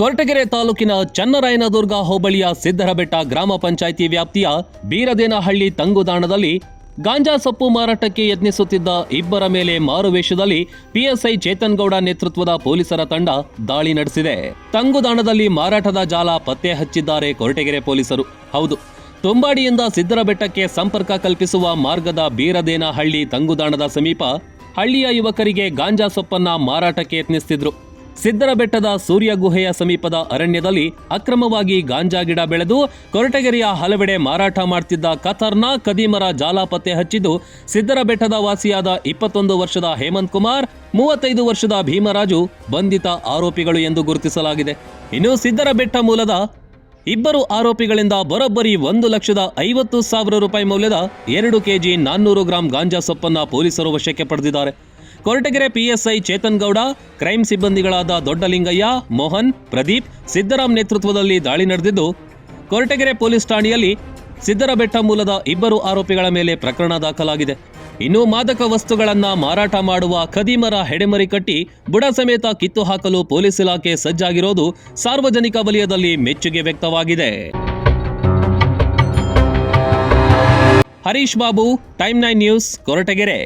ಕೊರಟಗೆರೆ ತಾಲೂಕಿನ ಚನ್ನರಾಯನದುರ್ಗ ಹೋಬಳಿಯ ಸಿದ್ದರಬೆಟ್ಟ ಗ್ರಾಮ ಪಂಚಾಯಿತಿ ವ್ಯಾಪ್ತಿಯ ಬೀರದೇನಹಳ್ಳಿ ತಂಗುದಾಣದಲ್ಲಿ ಗಾಂಜಾ ಸೊಪ್ಪು ಮಾರಾಟಕ್ಕೆ ಯತ್ನಿಸುತ್ತಿದ್ದ ಇಬ್ಬರ ಮೇಲೆ ಮಾರುವೇಷದಲ್ಲಿ ಪಿಎಸ್ಐ ಚೇತನ್ ಗೌಡ ನೇತೃತ್ವದ ಪೊಲೀಸರ ತಂಡ ದಾಳಿ ನಡೆಸಿದೆ. ತಂಗುದಾಣದಲ್ಲಿ ಮಾರಾಟದ ಜಾಲ ಪತ್ತೆ ಹಚ್ಚಿದ್ದಾರೆ ಕೊರಟಗೆರೆ ಪೊಲೀಸರು. ಹೌದು, ತುಂಬಾಡಿಯಿಂದ ಸಿದ್ದರಬೆಟ್ಟಕ್ಕೆ ಸಂಪರ್ಕ ಕಲ್ಪಿಸುವ ಮಾರ್ಗದ ಬೀರದೇನಹಳ್ಳಿ ತಂಗುದಾಣದ ಸಮೀಪ ಹಳ್ಳಿಯ ಯುವಕರಿಗೆ ಗಾಂಜಾ ಸೊಪ್ಪನ್ನ ಮಾರಾಟಕ್ಕೆ ಯತ್ನಿಸುತ್ತಿದ್ರು ಸಿದ್ದರಬೆಟ್ಟದ ಸೂರ್ಯ ಗುಹೆಯ ಸಮೀಪದ ಅರಣ್ಯದಲ್ಲಿ ಅಕ್ರಮವಾಗಿ ಗಾಂಜಾ ಗಿಡ ಬೆಳೆದು ಕೊರಟಗೆರೆಯ ಹಲವೆಡೆ ಮಾರಾಟ ಮಾಡ್ತಿದ್ದ ಕತಾರ್ನ ಕದೀಮರ ಜಾಲ ಪತ್ತೆ ಹಚ್ಚಿದ್ದು ಸಿದ್ದರಬೆಟ್ಟದ ವಾಸಿಯಾದ ಇಪ್ಪತ್ತೊಂದು ವರ್ಷದ ಹೇಮಂತ್ ಕುಮಾರ್, ಮೂವತ್ತೈದು ವರ್ಷದ ಭೀಮರಾಜು ಬಂಧಿತ ಆರೋಪಿಗಳು ಎಂದು ಗುರುತಿಸಲಾಗಿದೆ. ಇನ್ನು ಸಿದ್ದರಬೆಟ್ಟ ಮೂಲದ ಇಬ್ಬರು ಆರೋಪಿಗಳಿಂದ ಬರೋಬ್ಬರಿ ಒಂದು ಲಕ್ಷದ ಐವತ್ತು ಸಾವಿರ ರೂಪಾಯಿ ಮೌಲ್ಯದ ಎರಡು ಕೆಜಿ ನಾನ್ನೂರು ಗ್ರಾಂ ಗಾಂಜಾ ಸೊಪ್ಪನ್ನ ಪೊಲೀಸರು ವಶಕ್ಕೆ ಪಡೆದಿದ್ದಾರೆ. ಕೊರಟಗೆರೆ ಪಿಎಸ್ಐ ಚೇತನ್ ಗೌಡ, ಕ್ರೈಂ ಸಿಬ್ಬಂದಿಗಳಾದ ದೊಡ್ಡಲಿಂಗಯ್ಯ, ಮೋಹನ್, ಪ್ರದೀಪ್ ಸಿದ್ದರಾಮ್ ನೇತೃತ್ವದಲ್ಲಿ ದಾಳಿ ನಡೆದಿದ್ದು, ಕೊರಟಗೆರೆ ಪೊಲೀಸ್ ಠಾಣೆಯಲ್ಲಿ ಸಿದ್ದರಬೆಟ್ಟ ಮೂಲದ ಇಬ್ಬರು ಆರೋಪಿಗಳ ಮೇಲೆ ಪ್ರಕರಣ ದಾಖಲಾಗಿದೆ. ಇನ್ನು ಮಾದಕ ವಸ್ತುಗಳನ್ನ ಮಾರಾಟ ಮಾಡುವ ಖದೀಮರ ಹೆಡೆಮರಿ ಕಟ್ಟಿ ಬುಡ ಸಮೇತ ಕಿತ್ತು ಹಾಕಲು ಪೊಲೀಸ್ ಇಲಾಖೆ ಸಜ್ಜಾಗಿರೋದು ಸಾರ್ವಜನಿಕ ವಲಯದಲ್ಲಿ ಮೆಚ್ಚುಗೆ ವ್ಯಕ್ತವಾಗಿದೆ. Harish Babu, time nine news, Koratagere.